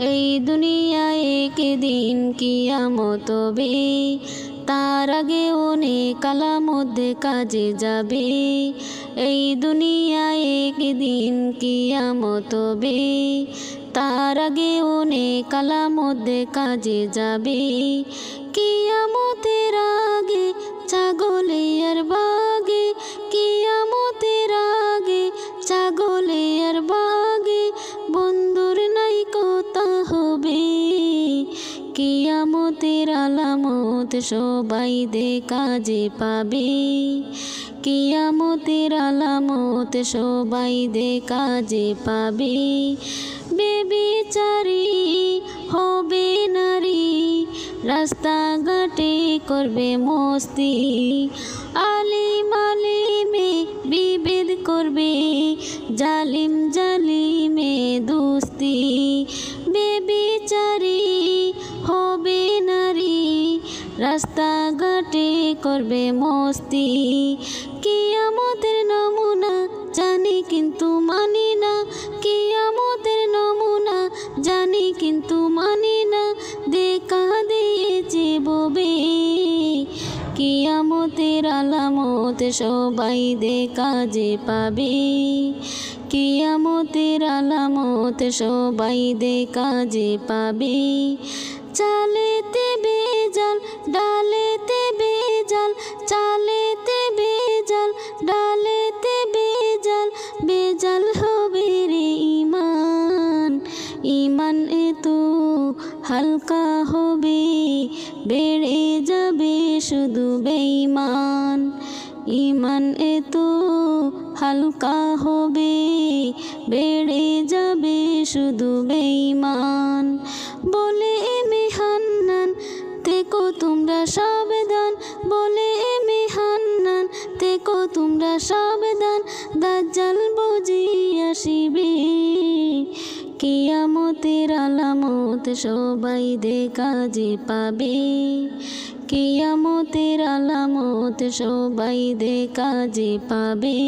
এই দুনিয়ায় একদিন কিয়ামত বে তার আগে অনেক কালা মধ্যে কাজে যাবে। এই দুনিয়ায় একদিন কিয়ামত বে তার আগে অনেক কালা মধ্যে কাজে যাবে। কিয়ামতের কিয়ামতের আলামত সবাই দে কাজে পাবে। কিয়ামতের আলামত সবাই দে কাজে পাবে। বেবিচারি হবে নারী রাস্তাঘাটে করবে মস্তি। আলিম আলিমে বিভেদ করবে, জালিম জালিমে দুস্তি। বেবিচারি রাস্তাঘাটে করবে মস্তি। কিয়ামতের নমুনা জানি কিন্তু মানি না। কিয়ামতের নমুনা জানি কিন্তু মানি না। দেখা দিয়েছে ববে কিয়ামতের আলামত সবাই দে কাজে পাবে। কিয়ামতের আলামত সবাই দে কাজে পাবে। চালেতে চালেতে বেজাল ডালেতে বেজাল বেজাল হবে রে ইমান ইমান এত হালকা হবে, বেড়ে যাবে শুধু বেঈমান। ইমান এত হালকা হবে, বেড়ে যাবে শুধু বেঈমান। বলে মেহান্নান তোমরা সাবধান, দাজ্জাল বুঝি আসিবে। কিয়ামতের আলামত সবাই দে কাজে পাবে। কিয়ামতের আলামত সবাই দে কাজে পাবে।